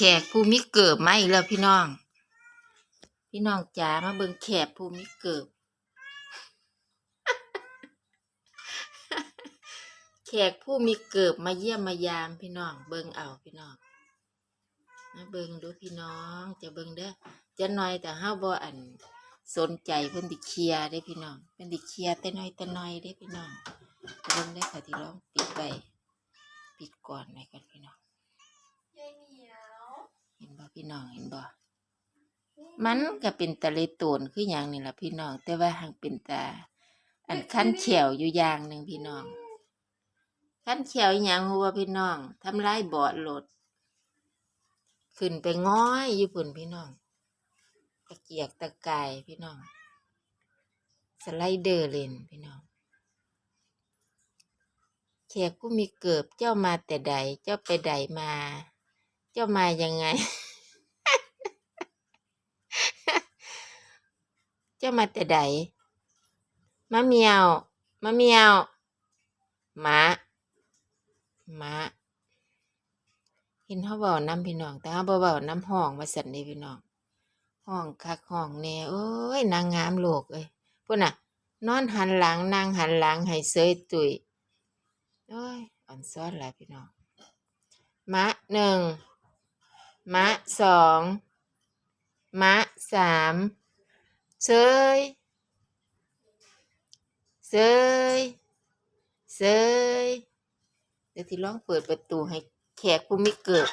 แขกผู้มีเกิบมาอีกแล้วพี่น้อง พี่น้องจ๋ามาเบิ่งแขกผู้มีเกิบ แขกผู้มีเกิบมาเยี่ยมมายามพี่น้อง เบิ่งเอาพี่น้องมาเบิ่งดูพี่น้อง จะเบิ่งเด้อจะน้อยแต่เฮาบ่อันสนใจเพิ่นสิเคลียได้พี่น้องเพิ่นสิเคลียแต่น้อยแต่น้อยได้พี่น้องเบิ่งได้ค่ะที่ลองปิดไว้ปิดก่อนไว้ก่อนพี่น้อง ยายเหมียว เห็นบ่ พี่น้องเห็นบ่มันก็เป็นตะเลโตนคืออย่างนี่ล่ะพี่น้อง แต่ว่าหังเป็นตา อันขั้นเขียวอยู่อย่างหนึ่งพี่น้องขั้นเขียวอย่างหัวาพี่น้องทำลายเบาะรถขึ้นไปง้อยอยู่ปุ่นพี่น้องตะเกียกตะกายพี่น้อง สไลเดอร์เลนพี่น้องแขกผู้มีเกิบเจ้ามาแต่ใดเจ้าไปใดมา เจ้ามายังไง จ้ามาแต่ใดมะเมียวมะเมียวหมาหมาเห็นเขาเบาน้ำพี่น้อง แต่เขาบ่เบาน้ำห้องมาสั่นนี่พี่น้อง ห้องคักห้องแน่โอ้ยนางงามโลกเอ้ยพุ่นน่ะ นอนหันหลังนางหันหลังให้เสยตุยโอ้ยอ่อนซ้อนหลายพี่น้องมะหนึ่งมะสองมะสาม เสยเสยเสยเดี๋ยวที่ลองเปิดประตูให้แขกผู้มีเกิด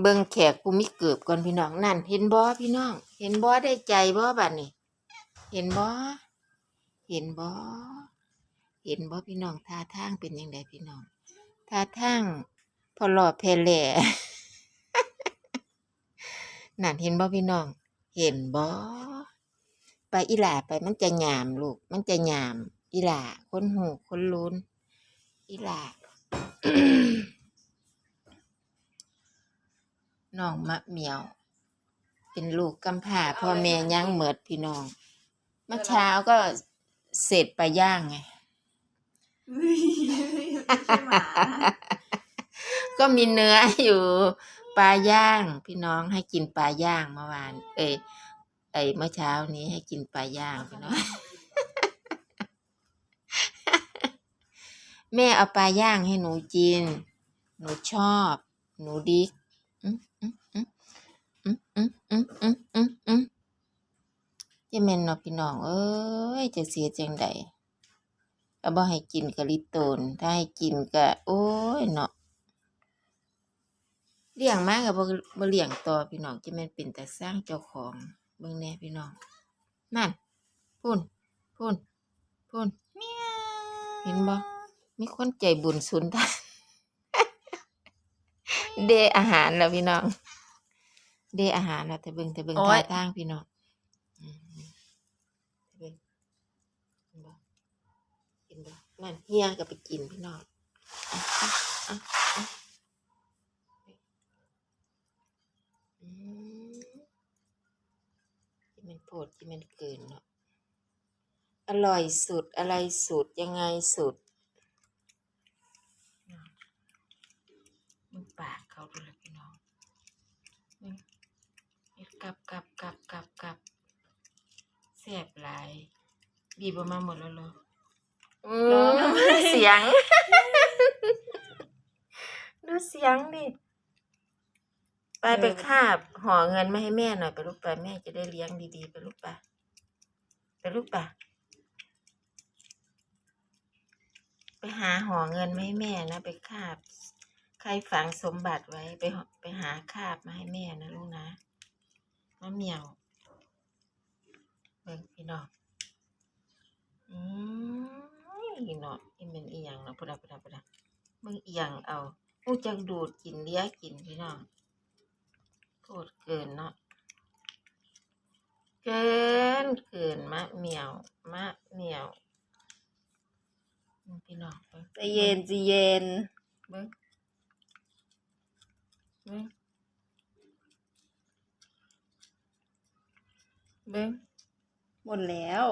เบิ่งแขกผู้มีเกิบก่อนพี่น้องนั่น เห็นบ่พี่น้อง เห็นบ่ได้ใจบ่บัดนี้เห็นบ่เห็นบ่เห็นบ่พี่น้องท่าทางเป็นยังไงพี่น้องท่าทางพอหล่อแพลแหล่นั่นเห็นบ่พี่น้อง เห็นบ่ไปอีหล่าไปมันจะหยามลูก มันจะหยาม อีหล่าคนหูคนลุ้น อีหล่าน้องมะเหมียว เป็นลูกกำพร้าพ่อแม่ย่างเหมิดพี่น้องเมื่อเช้าก็เสร็จไปลาย่างไงอุ้ยไม่ใช่หมาก็มีเนื้ออยู่ ปลาย่าง พี่น้องให้กินปลาย่างเมื่อวาน เอ้ยไอเมื่อเช้านี้ให้กินปลาย่างพี่น้องแม่เอาปลาย่างให้หนูกิน หนูชอบ หนูดิกจะเมนเนาะพี่น้อง เอ้ย จะเสียจังใดก็บอกให้กินกะลิตนถ้าให้กินก็โอ้ยเนาะ เลี้ยงมาก็บ่บ่เลี้ยงต่อพี่น้องจะแม่นเป็นแต่สร้างเจ้าของเบิ่งแหน่พี่น้องนั่นพุ่นพุ่นพุ่นเห็นบ่มีคนใจบุญสุนทานเดอาหารแล้วพี่น้อง เดอาหารแล้วแต่เบิ่งแต่เบิ่งโอ๊ท่ายทางพี่น้องอืมเบิ่งเห็นบ่เห็นบ่นั่นเฮียก็ไปกินพี่น้องอะอะอะอะ อืมที่มัน โพดที่มันเกินเนาะอร่อยสุดอะไรสุดยังไงสุดมึงปากเขาดูเลยพี่น้องมึงเฮ็ดกลับกลับกลับกลับกลับแซ่บหลายบีบออกมาหมดแล้วเหรออืมเสียง ดูเสียงดิ ไปไปคาบห่อเงินมาให้แม่หน่อยไปลูกไปแม่จะได้เลี้ยงดีๆไปลูกไปไปลูกไปไปหาห่อเงินมาให้แม่นะไปคาบ ใครฝังสมบัติไว้ไปหไปหาคาบมาให้แม่นะลูกนะมะเหมียวเบิ่งพี่น้องอืมอีเนาะอีเป็นอีหยังเนาะพุดาพุดาพุดามึงอีหยังเอามูจังดูดกินเลี้ยกินพี่น้อง โคตรเกินเนาะ เกินเกินมะเหมียว มะเหมียวอืมพี่น้องเบิ่งใจเย็นใจเย็นเบิ้งเบิ้งเบิ้งหมดแล้ว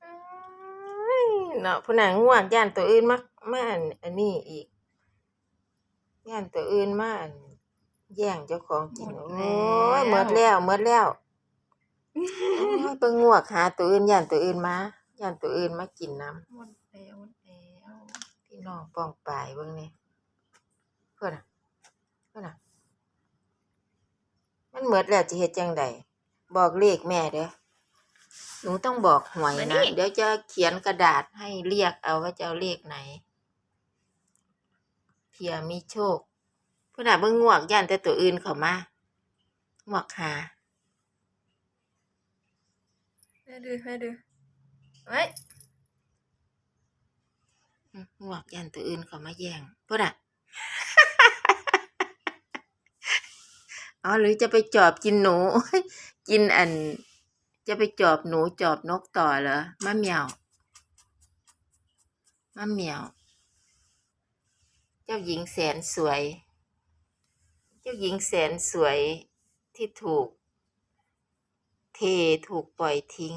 เอ้ยเนาะผู้หนังง่วงย่านตัวอื่นมามาอันอันนี้อีก ย่านตัวอื่นมาอันแย่งเจ้าของกินหมดโอ้แล้วยหมดแล้วหมดแล้วโอ้ยไปงวกหาตัวอื่นย่านตัวอื่นมาย่านตัวอื่นมากินน้ำหมดแล้วหมดแล้วพี่น้องป้องปลายเบิ่งนี่เพิ่นน่ะเพิ่นน่ะ มันหมดแล้วจะเฮ็ดจังไดบอกเลขแม่เด้อหนูต้องบอกหวยนะเดี๋ยวจะเขียนกระดาษให้เรียกเอาว่าจะเอาเลขไหน เพียมีโชคเพิ่นน่ะเบิ่งงวกย่านแต่ตัวอื่นเข้ามางวกหาแม่ดูแม่ดูเฮ้ยอืมงวกย่านตัวอื่นเข้ามาแย่งเพิ่นน่ะอ๋อหรือจะไปจอบกินหนู กินอัน จะไปจอบหนูจอบนกต่อเหรอมะเหมียวมะเหมียว เจ้าหญิงแสนสวย เจ้าหญิงแสนสวยที่ถูก เทถูกปล่อยทิ้ง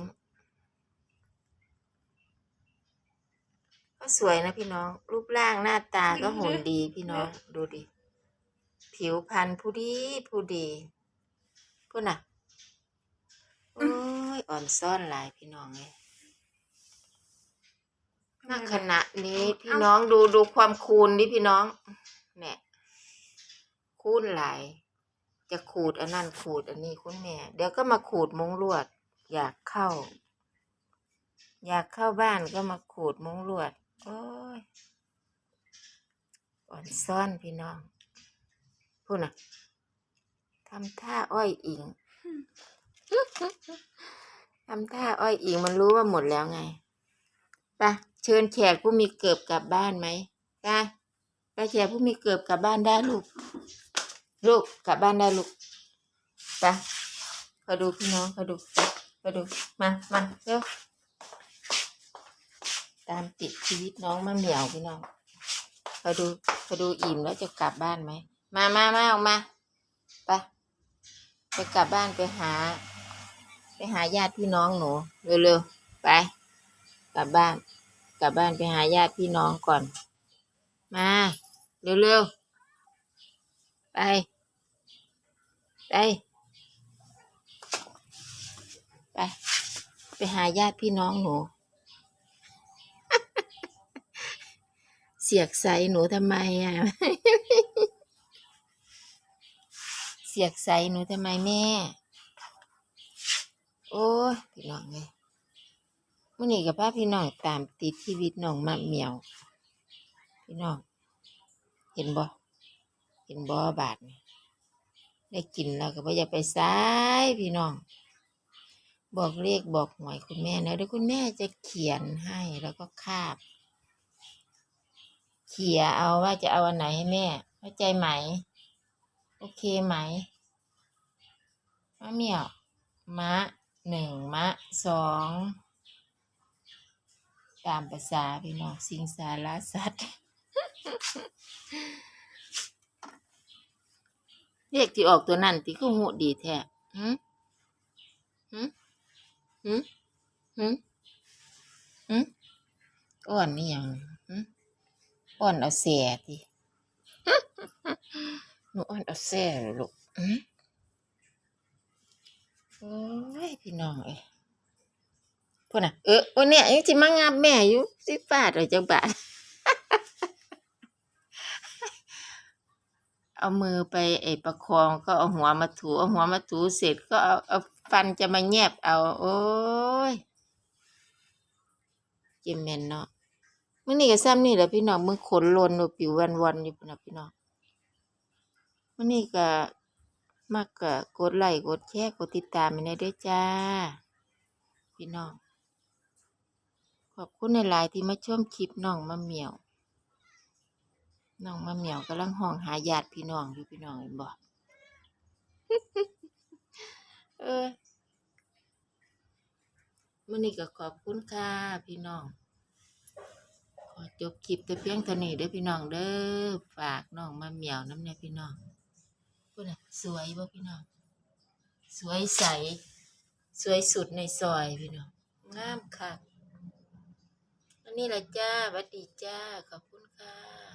ก็สวยนะพี่น้อง รูปร่างหน้าตาก็หุ่นดีพี่น้อง ดูดิ ผิวพรรณผู้ดีผู้ดีพูดน่ะ โอ้ย อ่อนซ่อนหลายพี่น้องเลย ณขณะนี้พี่น้องดูดูความคูณดิพี่น้อง เนี่ยคูณหลายจะขูดอันนั้นขูดอันนี้คุณแม่ เดี๋ยวก็มาขูดมุ้งลวด อยากเข้า อยากเข้าบ้านก็มาขูดมุ้งลวด โอ้ยอ่อนซ่อนพี่น้องพูดน่ะทำท่าอ้อยอิงทำท่าอ้อยอิงมันรู้ว่าหมดแล้วไงไปะ เชิญแขกผู้มีเกิบกลับบ้านไหมไปไปแขกผู้มีเกิบกลับบ้านได้ลูก ลูกกลับบ้านได้ลูกไปขอดูพี่น้องขอดูขอดูมามาเร็วตามติดชีวิตน้องมะเหมียวพี่น้องขอดูขอดูอิ่มแล้วจะกลับบ้านไหมมามามาออกมาไปไปกลับบ้านไปหา ไปหาญาติพี่น้องหนูเร็วๆไป กลับบ้าน กลับบ้านไปหาญาติพี่น้องก่อน มา เร็วๆ ไป ไป ไป ไปหาญาติพี่น้องหนู เสียกใสหนูทำไมอะ เสียกใสหนูทำไมแม่ โอ้ยพี่น้องเลย มื่อนี้กับพาพี่น้องตามติดชีวิตน้องมะเหมียว พี่น้อง เห็นบ่เห็นบ่บาทนี่ได้กินแล้วก็บ่อย่าไปซ้ายพี่น้อง บอกเลขบอกหวยคุณแม่นะเดี๋ยวคุณแม่จะเขียนให้แล้วก็คาบ เขียเอาว่าจะเอาอันไหนให้แม่เข้าใจไหม โอเคไหมมะเหมี่ยวมะหนึ่งมะสอง ตามภาษาพี่น้องสิงสารสัตว์เรียกที่ออกตัวนั่นที่ก็หูดีแท้หืมหืมหืมหืมหืมอ่อนนี่ยังหืมอ่อนเอาเสียทีหนูอ่อนเอาเสียลูกหืมโอ้ยพี่น้องเอ้ พูดน่ะเออวันเนี้ยยังสิมางับแม่อยู่สิฟาดเลยจังบาทเอามือไปไอ้ประคองก็เอาหัวมาถูเอาหัวมาถูเสร็จก็เอาเอาฟันจะมาแยบเอา โอ้ยเจมแมนเนาะมื่อนี้ก็ซ้ำนี่แหละพี่น้องมือขนลนผิววันวันอยู่นะพี่น้องมื่อนี้ก็มักก็กดไลค์กดแชร์กดติดตามไปได้ด้วยจ้า พี่น้อง ขอบคุณในหลายที่มาชมคลิปน้องมะเหมียว น้องมะเหมียวกำลังห้องหาญาติพี่น้องอยู่พี่น้องเห็นบ่เออมื้อนี้ก็ขอบคุณค่ะพี่น้อง ขอจบคลิปแต่เพียงเท่านี้เด้อพี่น้องเด้อฝากน้องมะเหมียวน้ำเนี่ยพี่น้องพูดนะสวยบ่พี่น้อง สวยใส สวยสุดในซอยพี่น้อง งามค่ะ นนี้ละจ้าหวัดดีจ้า ขอบคุณค่ะ